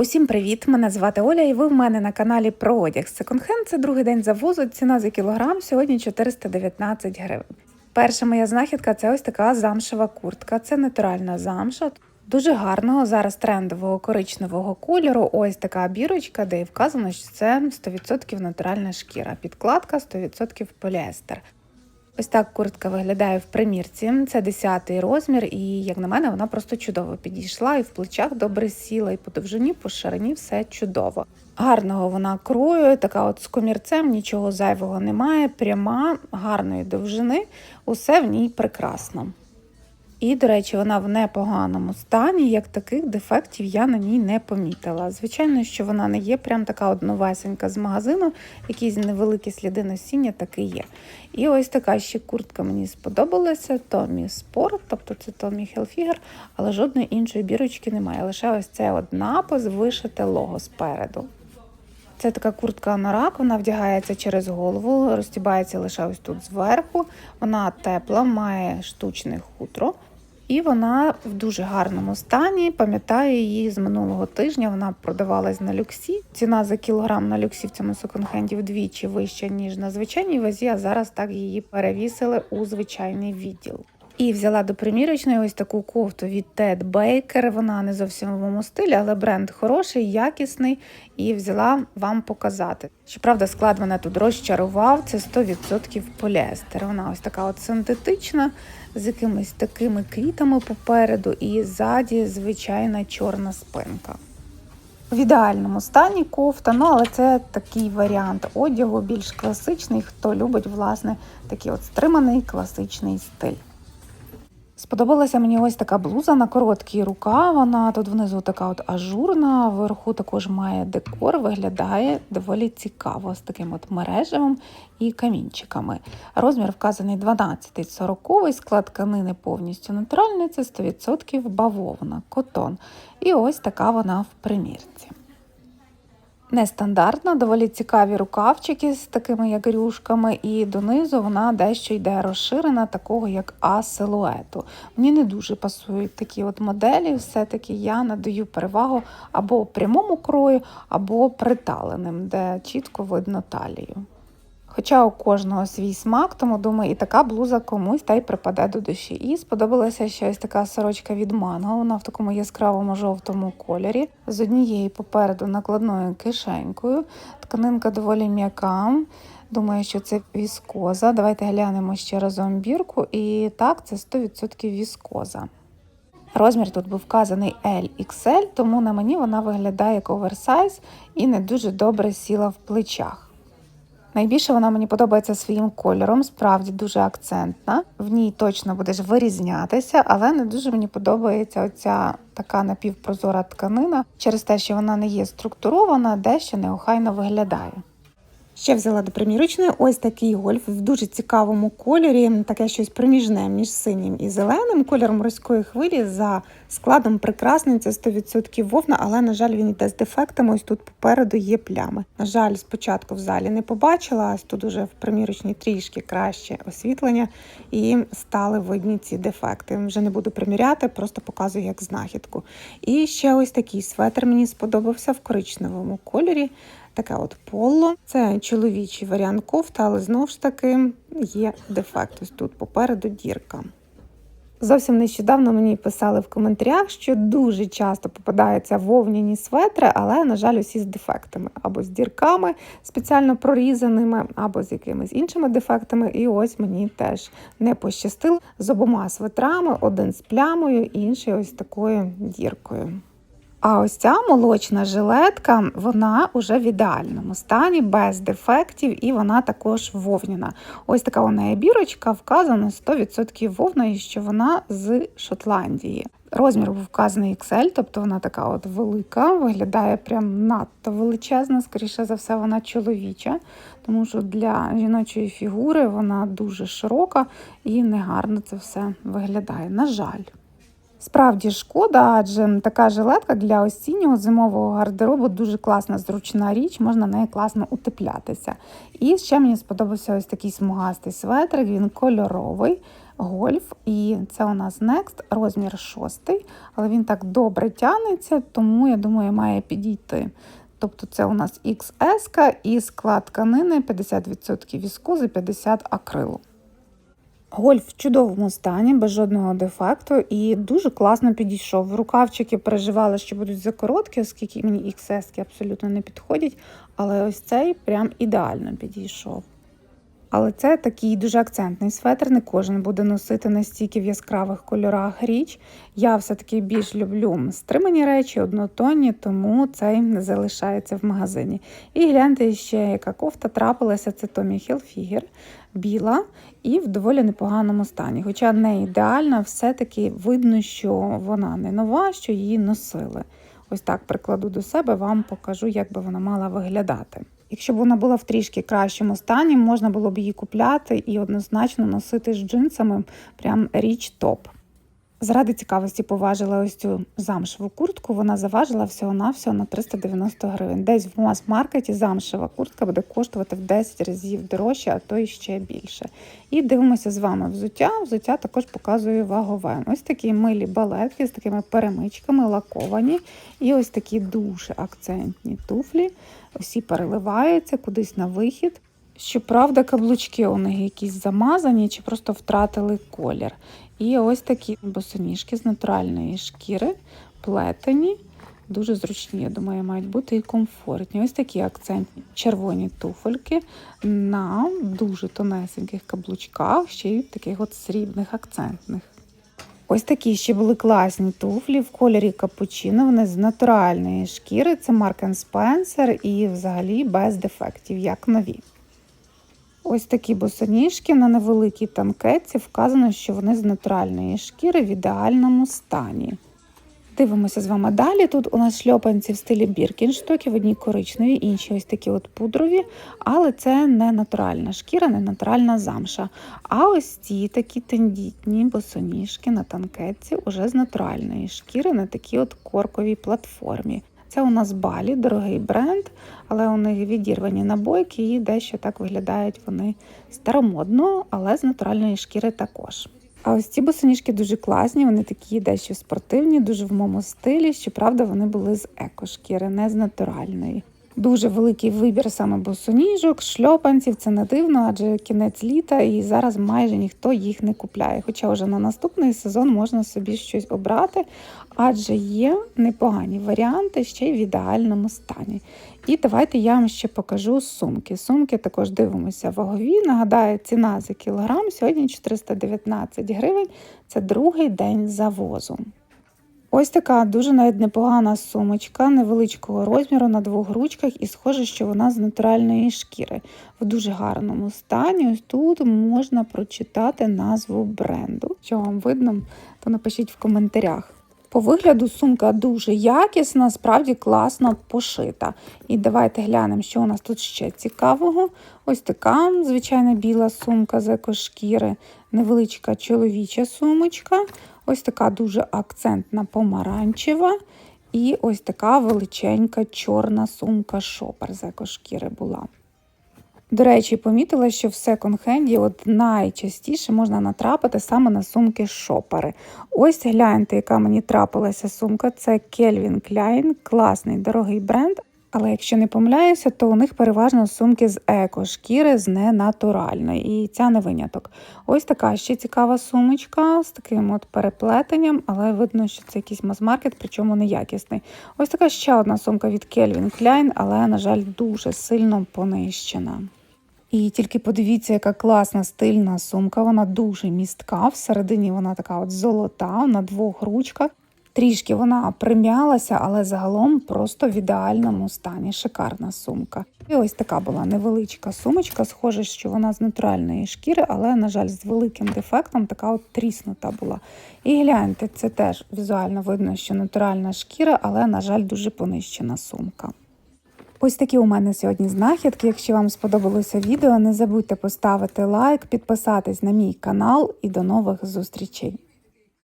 Усім привіт! Мене звати Оля, і ви в мене на каналі про одяг секонд-хенд. Це другий день завозу. Ціна за кілограм сьогодні 419 гривень. Перша моя знахідка це ось така замшева куртка. Це натуральна замша. Дуже гарного зараз трендового коричневого кольору. Ось така бірочка, де і вказано, що це 100% натуральна шкіра. Підкладка 100% поліестер. Ось так куртка виглядає в примірці. Це 10-й розмір, і, як на мене, вона просто чудово підійшла і в плечах добре сіла, і по довжині, по ширині все чудово. Гарного вона крою, така от з комірцем, нічого зайвого немає, пряма, гарної довжини, усе в ній прекрасно. І, до речі, вона в непоганому стані, як таких дефектів я на ній не помітила. Звичайно, що вона не є прям така одновесенька з магазину, якісь невеликі сліди носіння таки є. І ось така ще куртка мені сподобалася: Tommy Sport, тобто це Tommy Hilfiger, але жодної іншої бірочки немає. Лише ось це от напис, вишите лого спереду. Це така куртка анорак, вона вдягається через голову, розтібається лише ось тут зверху. Вона тепла, має штучне хутро. І вона в дуже гарному стані. Пам'ятаю її з минулого тижня. Вона продавалась на люксі. Ціна за кілограм на люксі в цьому секонд-хенді вдвічі вища, ніж на звичайній вазі, а зараз так її перевісили у звичайний відділ. І взяла до примірочної ось таку кофту від Ted Baker. Вона не зовсім в моєму стилі, але бренд хороший, якісний, і взяла вам показати. Щоправда, склад мене тут розчарував. Це 100% поліестер. Вона ось така от синтетична, з якимись такими квітами попереду, і ззаді звичайна чорна спинка. В ідеальному стані кофта, ну але це такий варіант одягу, більш класичний, хто любить, власне, такий от стриманий класичний стиль. Сподобалася мені ось така блуза на короткий рукав. Вона тут внизу така от ажурна, вверху також має декор, виглядає доволі цікаво з таким от мережевим і камінчиками. Розмір вказаний 12-40, склад тканини повністю натуральний, це 100% бавовна, котон. І ось така вона в примірці. Нестандартна, доволі цікаві рукавчики з такими як рюшками, і донизу вона дещо йде розширена, такого як А-силуету. Мені не дуже пасують такі от моделі, все-таки я надаю перевагу або прямому крою, або приталеним, де чітко видно талію. Хоча у кожного свій смак, тому думаю, і така блуза комусь та й припаде до душі. І сподобалася ще ось така сорочка від манго. Вона в такому яскравому жовтому кольорі, з однією попереду накладною кишенькою. Тканинка доволі м'яка. Думаю, що це віскоза. Давайте глянемо ще разом бірку. І так, це 100% віскоза. Розмір тут був вказаний LXL, тому на мені вона виглядає як оверсайз і не дуже добре сіла в плечах. Найбільше вона мені подобається своїм кольором, справді дуже акцентна. В ній точно будеш вирізнятися, але не дуже мені подобається оця така напівпрозора тканина через те, що вона не є структурована, дещо неохайно виглядає. Ще взяла до примірочної ось такий гольф в дуже цікавому кольорі, таке щось проміжне між синім і зеленим. Кольор морської хвилі за складом прекрасний, це 100% вовна, але, на жаль, він йде з дефектами. Ось тут попереду є плями. На жаль, спочатку в залі не побачила, ось тут уже в примірочній трішки краще освітлення і стали видні ці дефекти. Вже не буду приміряти, просто показую як знахідку. І ще ось такий светр мені сподобався в коричневому кольорі. Таке от поло. Це чоловічий варіант кофта, але знову ж таки є дефект. Ось тут попереду дірка. Зовсім нещодавно мені писали в коментарях, що дуже часто попадаються вовняні светри, але, на жаль, усі з дефектами, або з дірками спеціально прорізаними, або з якимись іншими дефектами. І ось мені теж не пощастило з обома светрами: один з плямою, інший ось такою діркою. А ось ця молочна жилетка, вона вже в ідеальному стані, без дефектів, і вона також вовняна. Ось така вона є бірочка, вказано 100% вовна, і що вона з Шотландії. Розмір був вказаний XL, тобто вона така от велика, виглядає прям надто величезна, скоріше за все, вона чоловіча, тому що для жіночої фігури вона дуже широка і негарно це все виглядає. На жаль. Справді шкода, адже така жилетка для осіннього зимового гардеробу дуже класна, зручна річ, можна нею класно утеплятися. І ще мені сподобався ось такий смугастий светрик, він кольоровий. гольф. І це у нас Next, розмір шостий, але він так добре тягнеться, тому я думаю, має підійти. Тобто це у нас XS і склад тканини 50% віскози, 50% акрилу. Гольф в чудовому стані, без жодного дефекту, і дуже класно підійшов. Рукавчики переживала, що будуть закороткі, оскільки мені XS абсолютно не підходять. Але ось цей прям ідеально підійшов. Але це такий дуже акцентний светр, не кожен буде носити настільки в яскравих кольорах річ. Я все-таки більш люблю стримані речі, однотонні, тому цей не залишається в магазині. І гляньте ще, яка кофта трапилася, це Tommy Hilfiger, біла і в доволі непоганому стані. Хоча не ідеальна, все-таки видно, що вона не нова, що її носили. Ось так прикладу до себе, вам покажу, як би вона мала виглядати. Якщо б вона була в трішки кращому стані, можна було б її купляти і однозначно носити з джинсами прям річ топ. Заради цікавості поважила ось цю замшеву куртку. Вона заважила всього-навсього на 390 гривень. Десь в мас-маркеті замшева куртка буде коштувати в 10 разів дорожче, а то і ще більше. І дивимося з вами взуття. Взуття також показує вагове. Ось такі милі балетки з такими перемичками, лаковані. І ось такі дуже акцентні туфлі. Всі переливаються кудись на вихід. Щоправда, каблучки у них якісь замазані чи просто втратили колір. І ось такі босоніжки з натуральної шкіри, плетені, дуже зручні, я думаю, мають бути і комфортні. Ось такі акцентні червоні туфельки на дуже тонесеньких каблучках, ще й таких от срібних акцентних. Ось такі ще були класні туфлі в кольорі капучино. Вони з натуральної шкіри. Це Mark Spencer і взагалі без дефектів, як нові. Ось такі босоніжки на невеликій танкетці вказано, що вони з натуральної шкіри в ідеальному стані. Дивимося з вами далі. Тут у нас шльопанці в стилі біркінштоків, одні коричневі, інші ось такі от пудрові, але це не натуральна шкіра, не натуральна замша. А ось ці такі тендітні босоніжки на танкетці уже з натуральної шкіри на такій от корковій платформі. Це у нас балі, дорогий бренд, але у них відірвані набойки і дещо так виглядають вони старомодно, але з натуральної шкіри також. А ось ці босоніжки дуже класні, вони такі дещо спортивні, дуже в моєму стилі. Щоправда, вони були з екошкіри, не з натуральної. Дуже великий вибір саме босоніжок, шльопанців. Це не дивно, адже кінець літа і зараз майже ніхто їх не купляє. Хоча вже на наступний сезон можна собі щось обрати, адже є непогані варіанти ще й в ідеальному стані. І давайте я вам ще покажу сумки. Сумки також дивимося вагові. Нагадаю, ціна за кілограм сьогодні 419 гривень. Це другий день завозу. Ось така дуже навіть непогана сумочка невеличкого розміру на двох ручках, і схоже, що вона з натуральної шкіри в дуже гарному стані. Ось тут можна прочитати назву бренду. Що вам видно, то напишіть в коментарях. По вигляду сумка дуже якісна, справді класно пошита. І давайте глянемо, що у нас тут ще цікавого. Ось така звичайна біла сумка з екошкіри, невеличка чоловіча сумочка. Ось така дуже акцентна помаранчева. І ось така величенька чорна сумка шопер з екошкіри була. До речі, помітила, що в секонд-хенді от найчастіше можна натрапити саме на сумки шопери. Ось гляньте, яка мені трапилася сумка. Це Calvin Klein, класний дорогий бренд. Але якщо не помиляюся, то у них переважно сумки з еко-шкіри, з ненатуральної. І ця не виняток. Ось така ще цікава сумочка з таким от переплетенням, але видно, що це якийсь мас-маркет, причому неякісний. Ось така ще одна сумка від Calvin Klein, але, на жаль, дуже сильно понищена. І тільки подивіться, яка класна стильна сумка. Вона дуже містка. Всередині вона така от золота на двох ручках. Трішки вона прим'ялася, але загалом просто в ідеальному стані. Шикарна сумка. І ось така була невеличка сумочка. Схоже, що вона з натуральної шкіри, але, на жаль, з великим дефектом така от тріснута була. І гляньте, це теж візуально видно, що натуральна шкіра, але, на жаль, дуже понищена сумка. Ось такі у мене сьогодні знахідки. Якщо вам сподобалося відео, не забудьте поставити лайк, підписатись на мій канал і до нових зустрічей.